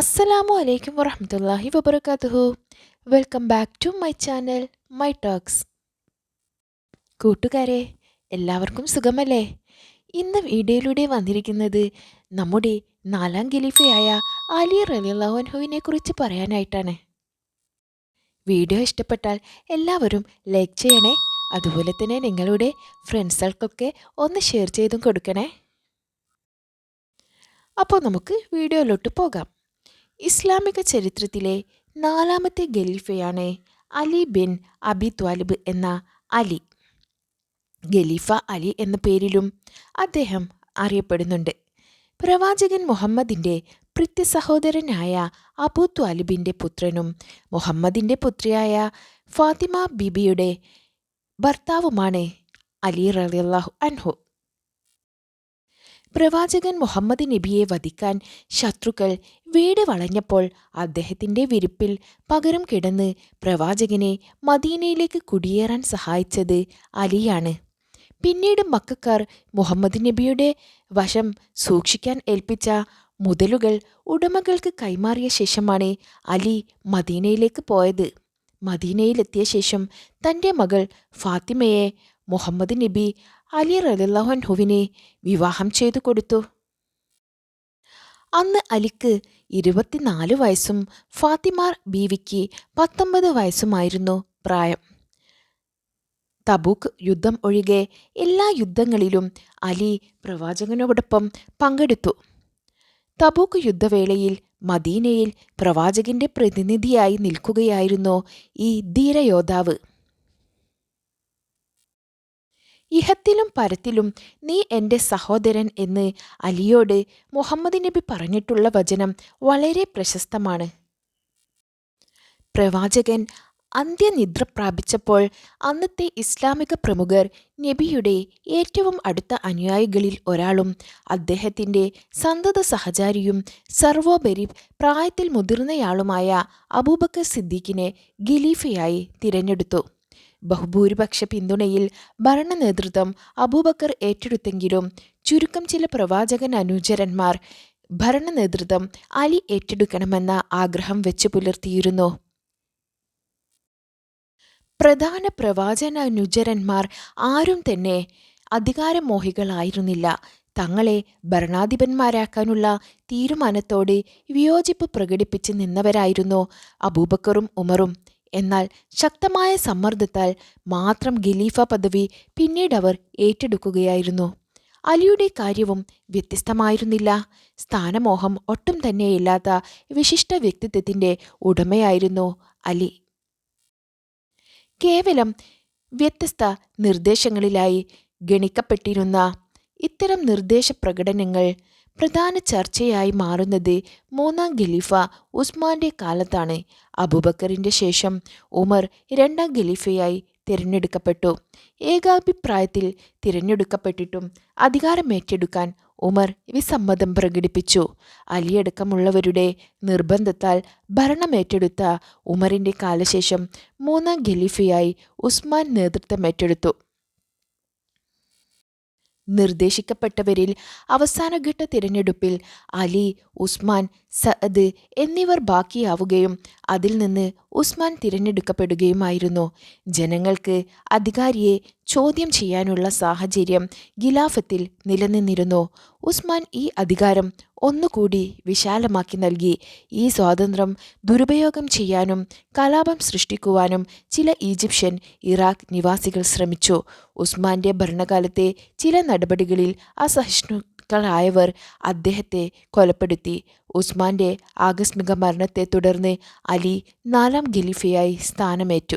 അസ്സലാമു അലൈക്കും വറഹമത്തല്ലാഹി വബർക്കാത്തുഹു welcome back to my channel my talks. കൂട്ടുകാരെ എല്ലാവർക്കും സുഖമല്ലേ? ഇന്ന് വീഡിയോയിലൂടെ വന്നിരിക്കുന്നത് നമ്മുടെ നാലാം ഖലീഫയായ അലി റലിഹുവിനെ കുറിച്ച് പറയാനായിട്ടാണ്. വീഡിയോ ഇഷ്ടപ്പെട്ടാൽ എല്ലാവരും ലൈക്ക് ചെയ്യണേ അതുപോലെ തന്നെ നിങ്ങളുടെ ഫ്രണ്ട്സുകൾക്കൊക്കെ ഒന്ന് ഷെയർ ചെയ്തും കൊടുക്കണേ. അപ്പോൾ നമുക്ക് വീഡിയോയിലോട്ട് പോകാം. ഇസ്ലാമിക ചരിത്രത്തിലെ നാലാമത്തെ ഖലീഫയാണ് അലി ബിൻ അബി ത്വാലിബ് എന്ന അലി. ഖലീഫ അലി എന്ന പേരിലും അദ്ദേഹം അറിയപ്പെടുന്നുണ്ട്. പ്രവാചകൻ മുഹമ്മദിന്റെ പ്രിത്യ സഹോദരനായ അബു ത്വാലിബിന്റെ പുത്രനും മുഹമ്മദിന്റെ പുത്രിയായ ഫാത്തിമ ബിബിയുടെ ഭർത്താവുമാണ് അലി റളിയല്ലാഹു അൻഹു. പ്രവാചകൻ മുഹമ്മദ് നബിയെ വധിക്കാൻ ശത്രുക്കൾ വീട് വളഞ്ഞപ്പോൾ അദ്ദേഹത്തിന്റെ വിരിപ്പിൽ പകരം കിടന്ന് പ്രവാചകനെ മദീനയിലേക്ക് കുടിയേറാൻ സഹായിച്ചത് അലിയാണ്. പിന്നീട് മക്കാർ മുഹമ്മദ് നബിയുടെ വശം സൂക്ഷിക്കാൻ ഏൽപ്പിച്ച മുതലുകൾ ഉടമകൾക്ക് കൈമാറിയ ശേഷമാണ് അലി മദീനയിലേക്ക് പോയത്. മദീനയിലെത്തിയ ശേഷം തന്റെ മകൾ ഫാത്തിമയെ മുഹമ്മദ് നബി അലി റലിള്ളാഹുവിനെ വിവാഹം ചെയ്തു കൊടുത്തു. അന്ന് അലിക്ക് ഇരുപത്തിനാല് വയസ്സും ഫാത്തിമാർ ബീവിക്ക് പത്തൊമ്പത് വയസ്സുമായിരുന്നു പ്രായം. തബൂക്ക് യുദ്ധം ഒഴികെ എല്ലാ യുദ്ധങ്ങളിലും അലി പ്രവാചകനോടൊപ്പം പങ്കെടുത്തു. തബൂക്ക് യുദ്ധവേളയിൽ മദീനയിൽ പ്രവാചകന്റെ പ്രതിനിധിയായി നിൽക്കുകയായിരുന്നു ഈ ധീരയോദ്ധാവ്. ഇഹത്തിലും പരത്തിലും നീ എന്റെ സഹോദരൻ എന്ന് അലിയോട് മുഹമ്മദ് നബി പറഞ്ഞിട്ടുള്ള വചനം വളരെ പ്രശസ്തമാണ്. പ്രവാചകൻ അന്ത്യനിദ്ര പ്രാപിച്ചപ്പോൾ അന്നത്തെ ഇസ്ലാമിക പ്രമുഖർ നബിയുടെ ഏറ്റവും അടുത്ത അനുയായികളിൽ ഒരാളും അദ്ദേഹത്തിന്റെ സന്തത സഹചാരിയും സർവോപരി പ്രായത്തിൽ മുതിർന്നയാളുമായ അബൂബക്കർ സിദ്ദീഖിനെ ഖലീഫയായി തിരഞ്ഞെടുത്തു. ബഹുഭൂരിപക്ഷ പിന്തുണയിൽ ഭരണ നേതൃത്വം അബൂബക്കർ ഏറ്റെടുത്തെങ്കിലും ചുരുക്കം ചില പ്രവാചകൻ അനുചരന്മാർ ഭരണ നേതൃത്വം അലി ഏറ്റെടുക്കണമെന്ന ആഗ്രഹം വെച്ചു പുലർത്തിയിരുന്നു. പ്രധാന അനുചരന്മാർ ആരും തന്നെ അധികാരമോഹികളായിരുന്നില്ല. തങ്ങളെ ഭരണാധിപന്മാരാക്കാനുള്ള തീരുമാനത്തോടെ വിയോജിപ്പ് പ്രകടിപ്പിച്ച് നിന്നവരായിരുന്നു അബൂബക്കറും ഉമറും. എന്നാൽ ശക്തമായ സമ്മർദ്ദത്താൽ മാത്രം ഖലീഫ പദവി പിന്നീട് അവർ ഏറ്റെടുക്കുകയായിരുന്നു. അലിയുടെ കാര്യവും വ്യത്യസ്തമായിരുന്നില്ല. സ്ഥാനമോഹം ഒട്ടും തന്നെയില്ലാത്ത വിശിഷ്ട വ്യക്തിത്വത്തിന്റെ ഉടമയായിരുന്നു അലി. കേവലം വ്യത്യസ്ത നിർദ്ദേശങ്ങളിലായി ഗണിക്കപ്പെട്ടിരുന്ന ഇത്തരം നിർദ്ദേശ പ്രകടനങ്ങൾ പ്രധാന ചർച്ചയായി മാറുന്നത് മൂന്നാം ഖലീഫ ഉസ്മാന്റെ കാലത്താണ്. അബൂബക്കറിന്റെ ശേഷം ഉമർ രണ്ടാം ഖലീഫയായി തിരഞ്ഞെടുക്കപ്പെട്ടു. ഏകാഭിപ്രായത്തിൽ തിരഞ്ഞെടുക്കപ്പെട്ടിട്ടും അധികാരമേറ്റെടുക്കാൻ ഉമർ വിസമ്മതം പ്രകടിപ്പിച്ചു. അലിയടക്കമുള്ളവരുടെ നിർബന്ധത്താൽ ഭരണമേറ്റെടുത്ത ഉമറിന്റെ കാലശേഷം മൂന്നാം ഖലീഫയായി ഉസ്മാൻ നേതൃത്വമേറ്റെടുത്തു. നിർദ്ദേശിക്കപ്പെട്ടവരിൽ അവസാനഘട്ട തിരഞ്ഞെടുപ്പിൽ അലി ഉസ്മാൻ സഅദ് എന്നിവർ ബാക്കിയാവുകയും അതിൽ നിന്ന് ഉസ്മാൻ തിരഞ്ഞെടുക്കപ്പെടുകയുമായിരുന്നു. ജനങ്ങൾക്ക് അധികാരിയെ ചോദ്യം ചെയ്യാനുള്ള സാഹചര്യം ഖിലാഫത്തിൽ നിലനിന്നിരുന്നു. ഉസ്മാൻ ഈ അധികാരം ഒന്നുകൂടി വിശാലമാക്കി നൽകി. ഈ സ്വാതന്ത്ര്യം ദുരുപയോഗം ചെയ്യാനും കലാപം സൃഷ്ടിക്കുവാനും ചില ഈജിപ്ഷ്യൻ ഇറാഖ് നിവാസികൾ ശ്രമിച്ചു. ഉസ്മാന്റെ ഭരണകാലത്തെ ചില നടപടികളിൽ അസഹിഷ്ണുക്കളായവർ അദ്ദേഹത്തെ കൊലപ്പെടുത്തി. ഉസ്മാന്റെ ആകസ്മിക മരണത്തെ തുടർന്ന് അലി നാലാം ഖലീഫയായി സ്ഥാനമേറ്റു.